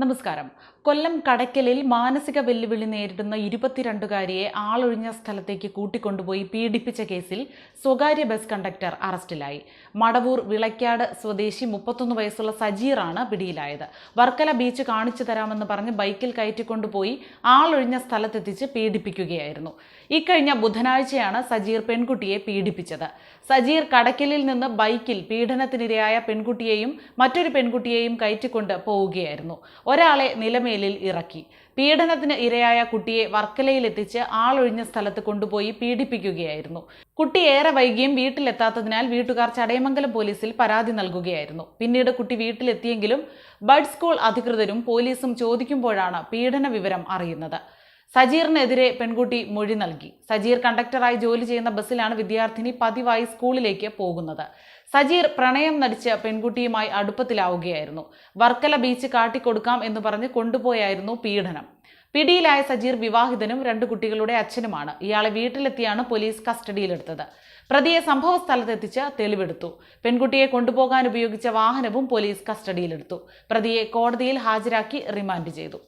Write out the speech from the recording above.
നമസ്കാരം. കൊല്ലം കടയ്ക്കലിൽ മാനസിക വെല്ലുവിളി നേരിടുന്ന ഇരുപത്തിരണ്ടുകാരിയെ ആളൊഴിഞ്ഞ സ്ഥലത്തേക്ക് കൂട്ടിക്കൊണ്ടുപോയി പീഡിപ്പിച്ച കേസിൽ സ്വകാര്യ ബസ് കണ്ടക്ടർ അറസ്റ്റിലായി. മടവൂർ വിളക്കാട് സ്വദേശി മുപ്പത്തൊന്ന് വയസ്സുള്ള സജീറാണ് പിടിയിലായത്. വർക്കല ബീച്ച് കാണിച്ചു തരാമെന്ന് പറഞ്ഞ് ബൈക്കിൽ കയറ്റിക്കൊണ്ടുപോയി ആളൊഴിഞ്ഞ സ്ഥലത്തെത്തിച്ച് പീഡിപ്പിക്കുകയായിരുന്നു. ഇക്കഴിഞ്ഞ ബുധനാഴ്ചയാണ് സജീർ പെൺകുട്ടിയെ പീഡിപ്പിച്ചത്. സജീർ കടയ്ക്കലിൽ നിന്ന് ബൈക്കിൽ പീഡനത്തിനിരയായ പെൺകുട്ടിയെയും മറ്റൊരു പെൺകുട്ടിയെയും കയറ്റിക്കൊണ്ട് പോവുകയായിരുന്നു. ഒരാളെ നിലമേലിൽ ഇറക്കി. പീഡനത്തിന് ഇരയായ കുട്ടിയെ വർക്കലയിലെത്തിച്ച് ആളൊഴിഞ്ഞ സ്ഥലത്ത് കൊണ്ടുപോയി പീഡിപ്പിക്കുകയായിരുന്നു. കുട്ടി ഏറെ വൈകിയും വീട്ടിലെത്താത്തതിനാൽ വീട്ടുകാർ ചടയമംഗലം പോലീസിൽ പരാതി നൽകുകയായിരുന്നു. പിന്നീട് കുട്ടി വീട്ടിലെത്തിയെങ്കിലും ബഡ് സ്കൂൾ അധികൃതരും പോലീസും ചോദിക്കുമ്പോഴാണ് പീഡന വിവരം അറിയുന്നത്. സജീറിനെതിരെ പെൺകുട്ടി മൊഴി നൽകി. സജീർ കണ്ടക്ടറായി ജോലി ചെയ്യുന്ന ബസ്സിലാണ് വിദ്യാർത്ഥിനി പതിവായി സ്കൂളിലേക്ക് പോകുന്നത്. സജീർ പ്രണയം നടിച്ച് പെൺകുട്ടിയുമായി അടുപ്പത്തിലാവുകയായിരുന്നു. വർക്കല ബീച്ച് കാട്ടിക്കൊടുക്കാം എന്ന് പറഞ്ഞ് കൊണ്ടുപോയായിരുന്നു പീഡനം. പിടിയിലായ സജീർ വിവാഹിതനും രണ്ട് കുട്ടികളുടെ അച്ഛനുമാണ്. ഇയാളെ വീട്ടിലെത്തിയാണ് പോലീസ് കസ്റ്റഡിയിലെടുത്തത്. പ്രതിയെ സംഭവ സ്ഥലത്തെത്തിച്ച് തെളിവെടുത്തു. പെൺകുട്ടിയെ കൊണ്ടുപോകാൻ ഉപയോഗിച്ച വാഹനവും പോലീസ് കസ്റ്റഡിയിലെടുത്തു. പ്രതിയെ കോടതിയിൽ ഹാജരാക്കി റിമാൻഡ് ചെയ്തു.